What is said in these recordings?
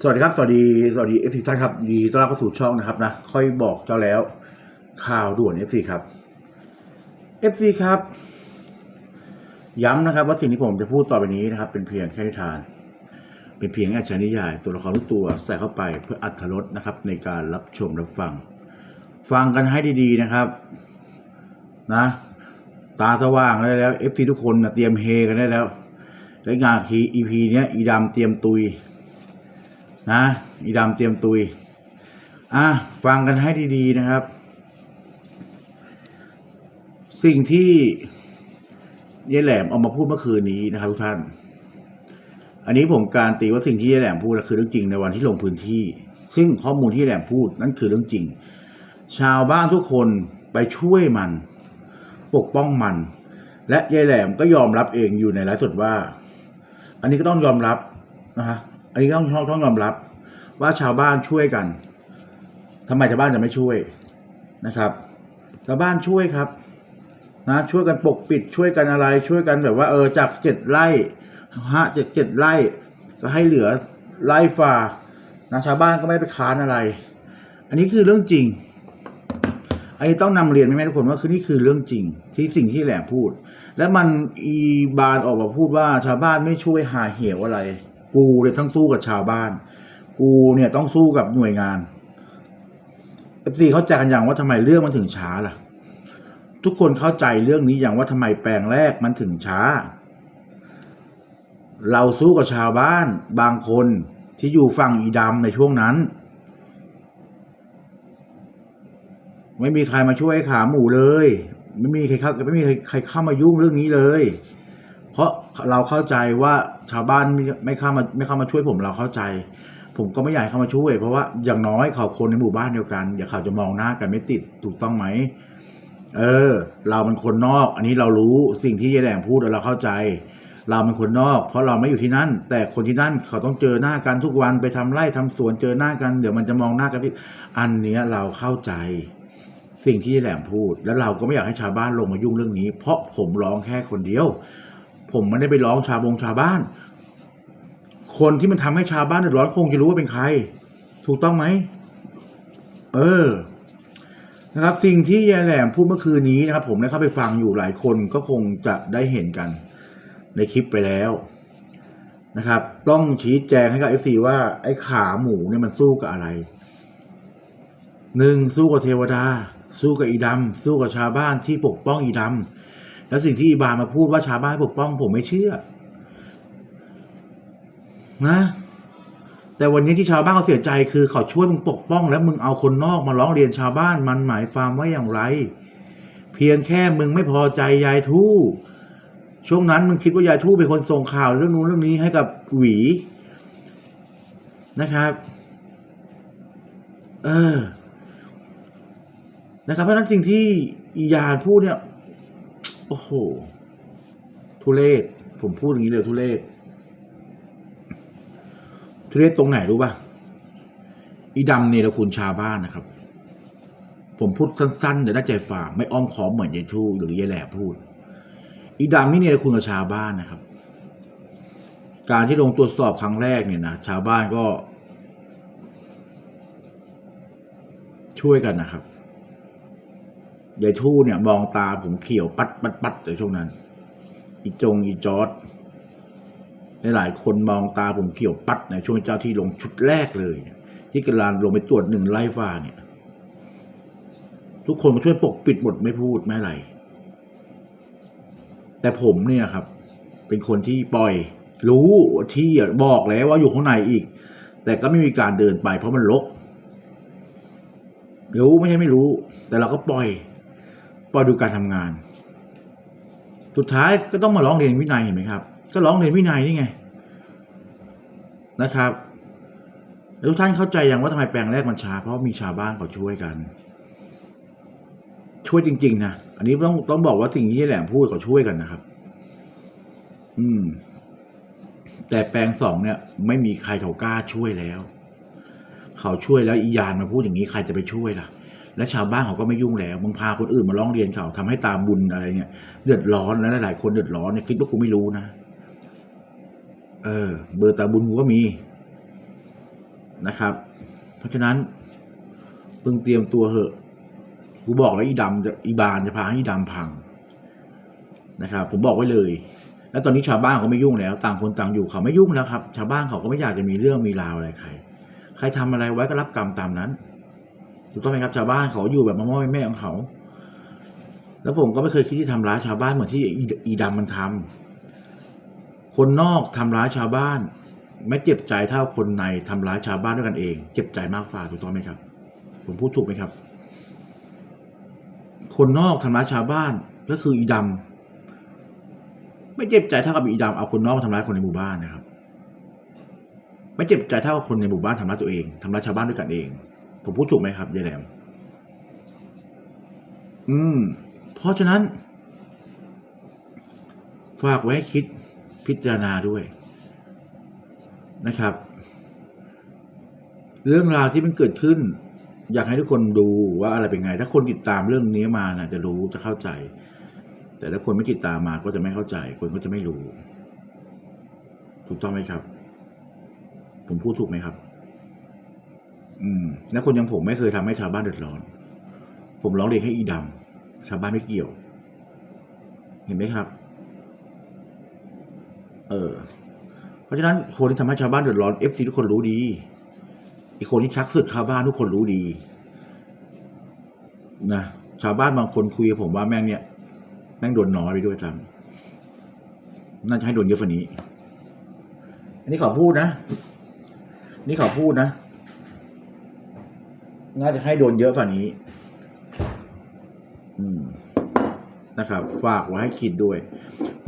สวัสดีครับ สวัสดี สวัสดีเอฟซีท่านครับดีต้อนรับเข้าสู่ช่องนะครับนะ ค่อยบอกเจ้าแล้ว ข่าวด่วนเอฟซีครับเอฟซีครับ ย้ำนะครับ ว่าสิ่งที่ผมจะพูดต่อไปนี้นะครับ เป็นเพียงแค่นิทาน เป็นเพียงแค่ชนิยาย ตัวละครทุกตัวใส่เข้าไปเพื่ออัธรสนะครับ ในการรับชมรับฟัง ฟังกันให้ดีๆนะครับ นะ ตาสว่างได้แล้วเอฟซีทุกคนนะเตรียมเฮกันได้แล้วและงานทีอีพีเนี้ยอีดำเตรียมตุย นะอีดำเตรียมตุย อะ ฟังกันให้ดีๆนะครับ สิ่งที่ยายแหลมเอามาพูดเมื่อคืนนี้นะครับทุกท่าน อันนี้ผมการตีว่าสิ่งที่ยายแหลมพูดคือเรื่องจริงในวันที่ลงพื้นที่ ซึ่งข้อมูลที่แหลมพูดนั่นคือเรื่องจริง ชาวบ้านทุกคนไปช่วยมัน ปกป้องมัน และยายแหลมก็ยอมรับเองอยู่ในไลฟ์สดว่า อันนี้ก็ต้องยอมรับนะฮะอันนี้ต้องต้องยอมรับ ว่าชาวบ้านช่วยกันทำไมชาวบ้านจะไม่ช่วยนะครับ ชาวบ้านช่วยครับนะช่วยกันปกปิดช่วยกันอะไรช่วยกันแบบว่าเออจากเจ็ดไร่ห้าเจ็ดเจ็ดไร่ก็ให้เหลือไร่ฝ่านะชาวบ้านก็ไม่ได้ไปค้านอะไร อันนี้คือเรื่องจริงอันนี้ต้องนำเรียนแม่ทุกคนว่าคือนี่คือเรื่องจริง ที่สิ่งที่แหลมพูด แล้วมันอีบานออกมาพูดว่าชาวบ้านไม่ช่วยหาเหวอะไร กูเนี่ยต้งสู้กับชาวบ้าน กูเนี่ยต้องสู้กับหน่วยงานเอฟซีเข้าใจกันอย่างว่าทำไมเรื่องมันถึงช้าล่ะ ทุกคนเข้าใจเรื่องนี้อย่างว่าทำไมแปลงแรกมันถึงช้า เราสู้กับชาวบ้านบางคนที่อยู่ฝั่งอีดำในช่วงนั้น ไม่มีใครมาช่วยขาหมูเลย ไม่มีใครเข้าไม่มีใครเข้ามายุ่งเรื่องนี้เลย เพราะเราเข้าใจว่าชาวบ้านไม่เข้ามาไม่เข้ามาช่วยผมเราเข้าใจ ผมก็ไม่อยากให้เข้ามาช่วย เพราะว่าอย่างน้อยเขาคนในหมู่บ้านเดียวกันเดี๋ยวเขาจะมองหน้ากันไม่ติดถูกต้องไหมเออ เราเป็นคนนอก อันนี้เรารู้สิ่งที่ยายแหลมพูดเราเข้าใจ เราเป็นคนนอก เพราะเราไม่อยู่ที่นั่น แต่คนที่นั่นเขาต้องเจอหน้ากันทุกวันไปทำไร่ทำสวนเจอหน้ากันเดี๋ยวมันจะมองหน้ากันพี่อันเนี้ยเราเข้าใจ สิ่งที่ยายแหลมพูด แล้วเราก็ไม่อยากให้ชาวบ้านลงมายุ่งเรื่องนี้ เพราะผมร้องแค่คนเดียว ผมไม่ได้ไปร้องชาวบงชาวบ้าน คนที่มันทำให้ชาวบ้านเดือดร้อนคงจะรู้ว่าเป็นใคร ถูกต้องไหม เออ นะครับ สิ่งที่ยายแหลมพูดเมื่อคืนนี้นะครับ ผมได้เข้าไปฟังอยู่หลายคนก็คงจะได้เห็นกันในคลิปไปแล้วนะครับ ต้องชี้แจงให้กับเอฟซีว่าไอ้ขาหมูเนี่ยมันสู้กับอะไรหนึ่งสู้กับเทวดา สู้กับอีดำสู้กับชาวบ้านที่ปกป้องอีดำแล้วสิ่งที่อีบามาพูดว่าชาวบ้านปกป้อง ผมไม่เชื่อ นะ แต่วันนี้ที่ชาวบ้านเขาเสียใจคือเขาช่วยมึงปกป้อง แล้วมึงเอาคนนอกมาร้องเรียนชาวบ้านมันหมายความว่าอย่างไร เพียงแค่มึงไม่พอใจยายทู่ ช่วงนั้นมึงคิดว่ายายทู่เป็นคนส่งข่าวเรื่องนู้นเรื่องนี้ให้กับหวีนะครับ เออ นะครับ เพราะนั้นสิ่งที่ยานพูดเนี่ย โอ้โห ทุเรศผมพูดอย่างนี้เลยทุเรศ เรศตรงไหนรู้ป่ะอีดำเนรคุณชาวบ้านนะครับ ผมพูดสั้นๆเดี๋ยวน่าใจฝ่าไม่อ้อมขอมเหมือนยายทู่หรือยายแหล่พูด อีดำนี่เนรคุณกับชาวบ้านนะครับ การที่ลงตรวจสอบครั้งแรกเนี่ยนะชาวบ้านก็ ช่วยกันนะครับยายทู่เนี่ยมองตาผมเขียวปัดปัดปัดในช่วงนั้น อีจงอีจอร์ด หลายคนมองตาผมเขียวปัดในช่วงเจ้าที่ลงชุดแรกเลยเนี่ย ที่กำลังลงไปตรวจหนึ่งไล่ฟ้าเนี่ย ทุกคนมาช่วยปกปิดหมดไม่พูดไม่อะไร แต่ผมเนี่ยครับ เป็นคนที่ปล่อย รู้ที่บอกแล้วว่าอยู่ข้างในอีก แต่ก็ไม่มีการเดินไปเพราะมันรกรู้ไม่ใช่ไม่รู้ แต่เราก็ปล่อย ปล่อยดูการทำงาน สุดท้ายก็ต้องมาร้องเรียนวินัยเห็นไหมครับ ก็ร้องเรียนวินัยนี่ไงนะครับทุกท่านเข้าใจยังว่าทำไมแปลงแรกมันช้าเพราะมีชาวบ้านเขาช่วยกัน ช่วยจริง ๆ นะอันนี้ต้องต้องบอกว่าสิ่งที่แหลมพูดเขาช่วยกันนะครับ อืม แต่แปลงสองเนี่ย ไม่มีใครเขากล้าช่วยแล้ว เขาช่วยแล้วอียานมาพูดอย่างนี้ใครจะไปช่วยล่ะ และชาวบ้านเขาก็ไม่ยุ่งแล้วมึงพาคนอื่นมาร้องเรียนเขาทำให้ตามบุญอะไรเนี่ยเดือดร้อนและหลายคนเดือดร้อนเนี่ยคิดว่ากูไม่รู้นะ เออ เบอร์ตาบุญกูก็มีนะครับ เพราะฉะนั้นพึงเตรียมตัวเหอะ กูบอกแล้วอีดำจะอีบานจะพาให้อีดำพังนะครับ ผมบอกไว้เลย แล้วตอนนี้ชาวบ้านเขาไม่ยุ่งแล้ว ต่างคนต่างอยู่เขาไม่ยุ่งแล้วครับ ชาวบ้านเขาก็ไม่อยากจะมีเรื่องมีราวอะไรใคร ใครทำอะไรไว้ก็รับกรรมตามนั้นถูกต้องไหมครับชาวบ้านเขาอยู่แบบพ่อแม่ของเขา แล้วผมก็ไม่เคยคิดที่ทำร้ายชาวบ้านเหมือนที่อีอีดำมันทำ คนนอกทำร้ายชาวบ้าน ไม่เจ็บใจเท่าคนในทำร้ายชาวบ้านด้วยกันเอง เจ็บใจมากฝ่าถูกต้องไหมครับ ผมพูดถูกไหมครับ คนนอกทำร้ายชาวบ้านก็คืออีดำไม่เจ็บใจเท่ากับอีดำเอาคนนอกมาทำร้ายคนในหมู่บ้านนะครับ ไม่เจ็บใจเท่ากับคนในหมู่บ้านทำร้ายตัวเองทำร้ายชาวบ้านด้วยกันเอง ผมพูดถูกไหมครับยายแหลมอืม เพราะฉะนั้น ฝากไว้ให้คิด พิจารณาด้วยนะครับ เรื่องราวที่มันเกิดขึ้น อยากให้ทุกคนดูว่าอะไรเป็นไง ถ้าคนติดตามเรื่องนี้มานะจะรู้จะเข้าใจ แต่ถ้าคนไม่ติดตามมาก็จะไม่เข้าใจ คนก็จะไม่รู้ ถูกต้องไหมครับ ผมพูดถูกไหมครับ อืมและคนอย่างผมไม่เคยทำให้ชาวบ้านเดือดร้อน ผมร้องเรียนให้อีดำชาวบ้านไม่เกี่ยว เห็นไหมครับ เออ เพราะฉะนั้นคนที่ทำให้ชาวบ้านเดือดร้อนเอฟซีทุกคนรู้ดี อีกคนที่ชักศึกชาวบ้านทุกคนรู้ดี นะชาวบ้านบางคนคุยกับผมว่าแม่งเนี่ย แม่งโดนน้อยไปด้วยซ้ำน่าจะให้โดนเยอะกว่านี้ อันนี้ขอพูดนะ นี่ขอพูดนะ น่าจะให้โดนเยอะกว่านี้ อืมนะครับ ฝากไว้ให้คิดด้วย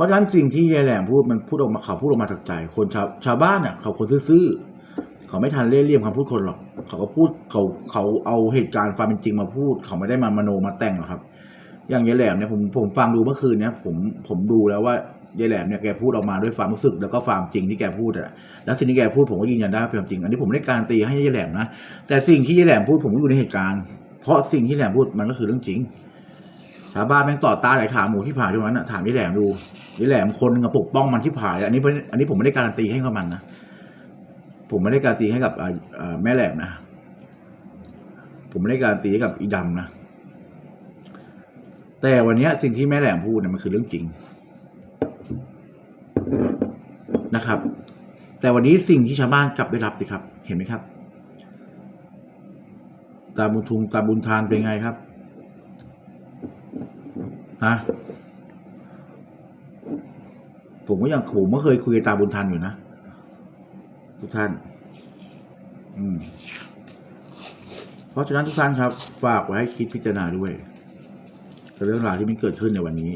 ราะฉะนั้นสิ่งที่ยายแหลมพูดมันพูดออกมาเขาพูดออกมาจากใจคนชาวชาวบ้านเนี่ยเขาคนซื่อๆเขาไม่ทันเล่ห์เหลี่ยมคำพูดคนหรอก เขาก็พูดเขาเขาเอาเหตุการณ์ความเป็นจริงมาพูด เขาไม่ได้มามโนมาแต่งหรอกครับ อย่างยายแหลมเนี่ยผมผมฟังดูเมื่อคืนเนี่ยผมผมดูแล้วว่ายายแหลมเนี่ยแกพูดออกมาด้วยความรู้สึกแล้วก็ความจริงที่แกพูดอะแล้วสิ่งที่แกพูดผมก็ยืนยันได้เป็นความจริง อันนี้ผมไม่ได้การตีให้ยายแหลมนะแต่สิ่งที่ยายแหลมพูดผมก็อยู่ในเหตุการณ์ เพราะสิ่งที่ยายแหลมพูดมันก็คือเรื่องจริง ชาวบ้านแม่งต่อตานไอ้ขาหมูที่ผ่าตรงนั้นน่ะถามยายแหลมดูยายแหลมคนหนึงอะปกป้องมันที่ผ่าอันนี้อันนี้ผมไม่ได้การันตีให้กับมันนะผมไม่ได้การันตีให้กับแม่แหลมนะผมไม่ได้การันตีให้กับอีดำนะแต่วันนี้สิ่งที่แม่แหลมพูดเนี่ยมันคือเรื่องจริงนะครับ แต่วันนี้สิ่งที่ชาวบ้านกลับได้รับสิครับ เห็นไหมครับ ตาบุญทุงตาบุญทานเป็นไงครับ ฮะผมก็ยังผมก็เคยคุยกับตาบุญทันอยู่นะ ทุกท่าน อืมเพราะฉะนั้นทุกท่านครับ ฝากไว้ให้คิดพิจารณาด้วยกับเรื่องราวที่มันเกิดขึ้นในวันนี้